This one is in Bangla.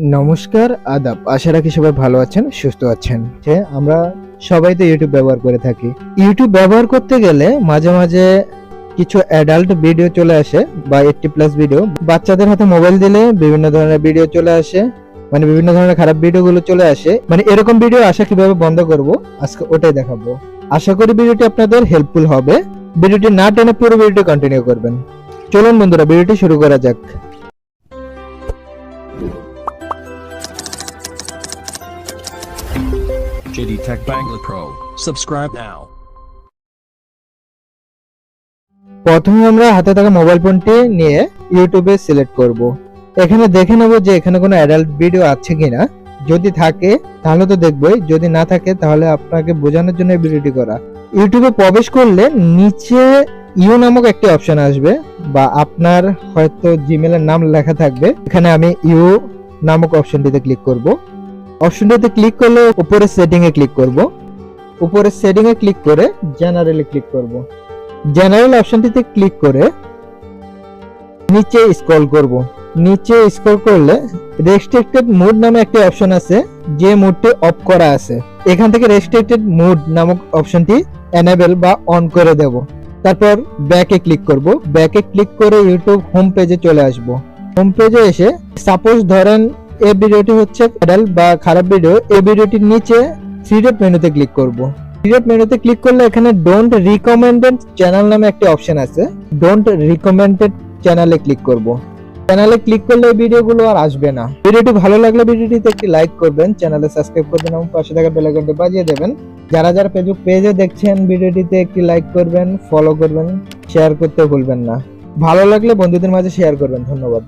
নমস্কার, আদাব। আশা রাখি সবাই ভালো আছেন, সুস্থ আছেন। আমরা সবাই তো ইউটিউব ব্যবহার করে থাকি। ইউটিউব ব্যবহার করতে গেলে মাঝে মাঝে কিছু অ্যাডাল্ট ভিডিও চলে আসে বা এইটটি প্লাস ভিডিও বাচ্চাদের হাতে মোবাইল দিলে বিভিন্ন ধরনের ভিডিও চলে আসে মানে বিভিন্ন ধরনের খারাপ ভিডিওগুলো চলে আসে। মানে এরকম ভিডিও আসা কীভাবে বন্ধ করব, আজকে ওটাই দেখাবো। আশা করি ভিডিওটি আপনাদের হেল্পফুল হবে। ভিডিওটি না টেনে পুরো ভিডিওটি কন্টিনিউ করবেন। চলুন বন্ধুরা ভিডিওটি শুরু করা যাক। JD Tech Bangla Pro. Subscribe now. প্রথমে আমরা হাতে থাকা মোবাইল ফোনটি নিয়ে ইউটিউবে সিলেক্ট করব। এখানে দেখে নেব যে এখানে কোনো অ্যাডাল্ট ভিডিও আছে কিনা। যদি থাকে, তাহলে তো দেখবই। যদি না থাকে, তাহলে আপনাকে বোঝানোর জন্য ভিডিওটি করা। ইউটিউবে প্রবেশ করলে নিচে ইউ নামক একটি অপশন আসবে, বা আপনার হয়তো জিমেলের নাম লেখা থাকবে। এখানে আমি ইউ নামক অপশনটিতে ক্লিক করব। অপশনটিতে ক্লিক করলে উপরে সেটিং এ ক্লিক করব। উপরে সেটিং এ ক্লিক করে জেনারেলে ক্লিক করব। জেনারেল অপশনটিতে ক্লিক করে নিচে স্ক্রল করব। নিচে স্ক্রল করলে রেস্ট্রিক্টেড মুড নামে একটি অপশন আছে, যে মুডটি অফ করা আছে। এখান থেকে রেস্ট্রিক্টেড মুড নামক অপশনটি এনেবল বা অন করে দেব। তারপর ব্যাকে ক্লিক করব। ব্যাকে ক্লিক করে ইউটিউব হোম পেজে চলে আসব। হোম পেজে এসে সাপোজ ধরেন এই ভিডিওটি হচ্ছে অ্যাডাল্ট বা খারাপ ভিডিও এই ভিডিওটির নিচে থ্রি ডট মেনুতে ক্লিক করব। ক্রিয়েট মেনুতে ক্লিক করলে এখানে ডোন্ট রিকমেন্ডেড চ্যানেল নামে একটি অপশন আছে। ডোন্ট রিকমেন্ডেড চ্যানেলে ক্লিক করব। চ্যানেলে ক্লিক করলে এই ভিডিওগুলো আর আসবে না। ভিডিওটি ভালো লাগলে ভিডিওটিতে একটি লাইক করবেন চ্যানেলে সাবস্ক্রাইব করবেন এবং পাশে থাকা বেল আইকনটি বাজিয়ে দেবেন। যারা যারা ফেসবুক পেজে দেখছেন ভিডিওটিতে একটি লাইক করবেন ফলো করবেন শেয়ার করতে ভুলবেন না। ভালো লাগলে বন্ধুদের মাঝে শেয়ার করবেন, ধন্যবাদ।